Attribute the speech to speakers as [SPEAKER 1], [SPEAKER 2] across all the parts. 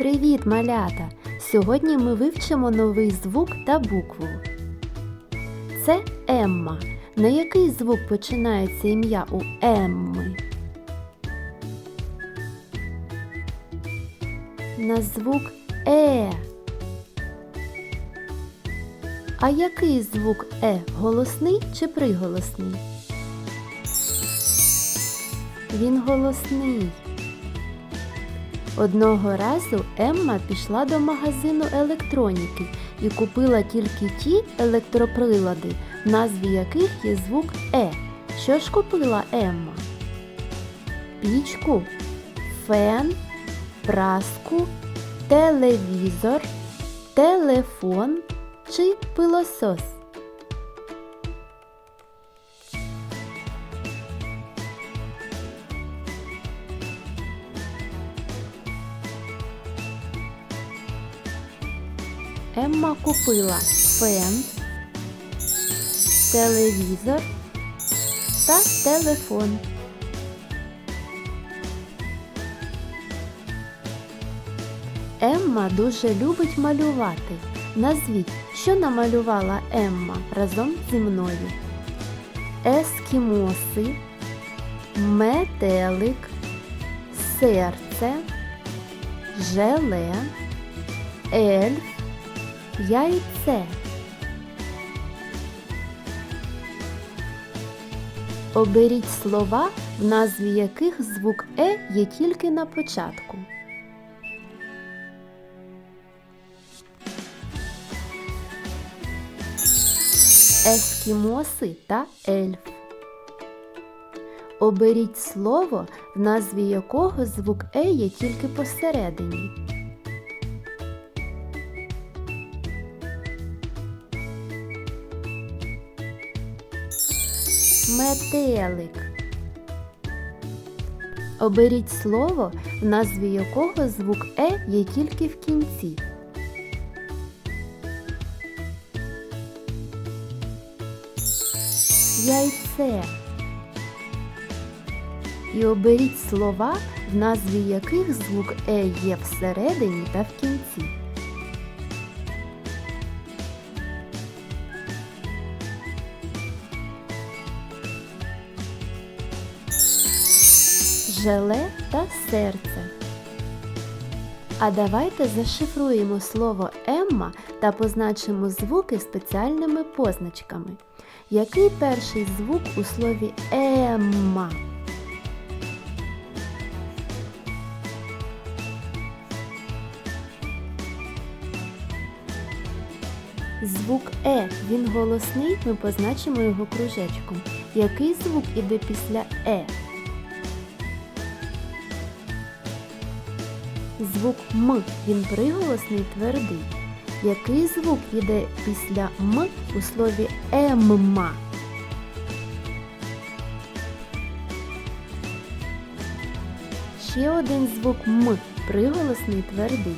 [SPEAKER 1] Привіт, малята! Сьогодні ми вивчимо новий звук та букву. Це Емма. На який звук починається ім'я у Емми? На звук Е. А який звук Е голосний чи приголосний? Він голосний. Одного разу Емма пішла до магазину електроніки і купила тільки ті електроприлади, в назві яких є звук Е. Що ж купила Емма? Пічку, фен, праску, телевізор, телефон чи пилосос. Емма купила фен, телевізор та телефон. Емма дуже любить малювати. Назвіть, що намалювала Емма разом зі мною. Ескімоси, метелик, серце, желе, ельф, яйце. Оберіть слова, в назві яких звук Е є тільки на початку. Ескімоси та ельф. Оберіть слово, в назві якого звук Е є тільки посередині. Метелик. Оберіть слово, в назві якого звук Е є тільки в кінці. Яйце. І оберіть слова, в назві яких звук Е є всередині та в кінці. Желе та серце. А давайте зашифруємо слово Емма та позначимо звуки спеціальними позначками. Який перший звук у слові Емма? Звук Е, він голосний, ми позначимо його кружечком. Який звук іде після Е? Звук М він приголосний твердий. Який звук іде після М у слові Емма? Ще один звук М приголосний твердий.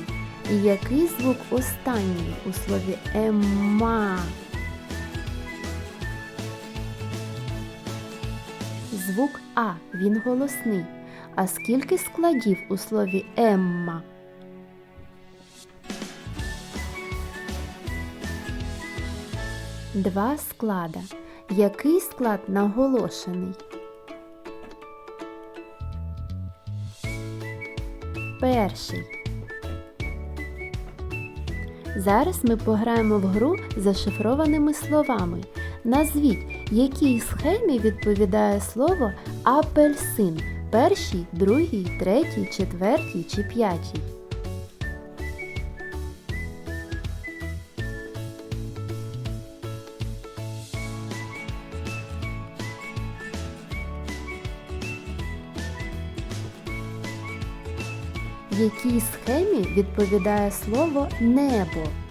[SPEAKER 1] І який звук останній у слові Емма? Звук А він голосний. А скільки складів у слові Емма? Два склада. Який склад наголошений? Перший. Зараз ми пограємо в гру зашифрованими словами. Назвіть, якій схемі відповідає слово апельсин першій, другій, третій, четвертій чи п'ятій. Якій схемі відповідає слово небо?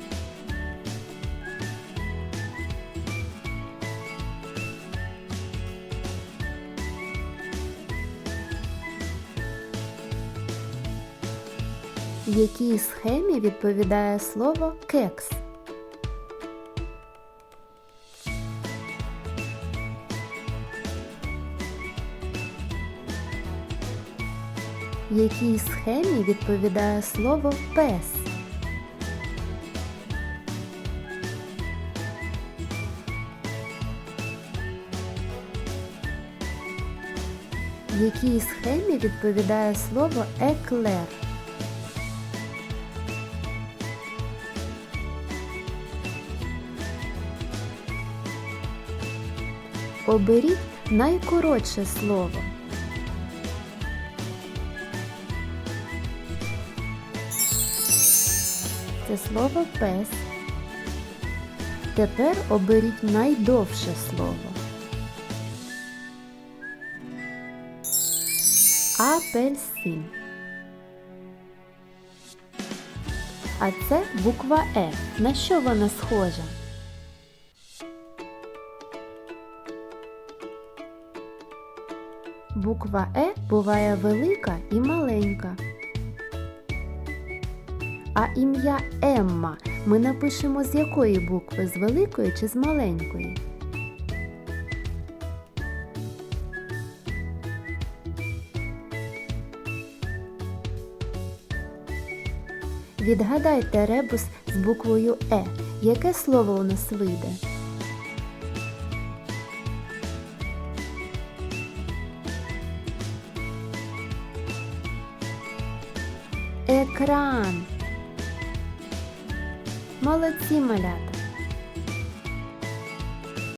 [SPEAKER 1] Якій схемі відповідає слово кекс? Якій схемі відповідає слово пес? Якій схемі відповідає слово еклер? Оберіть найкоротше слово. Це слово пес. Тепер оберіть найдовше слово. Апельсин. А це буква Е. На що вона схожа? Буква Е буває велика і маленька. А ім'я Емма ми напишемо з якої букви? З великої чи з маленької? Відгадайте ребус з буквою Е. Яке слово у нас вийде? Екран. Молодці малята.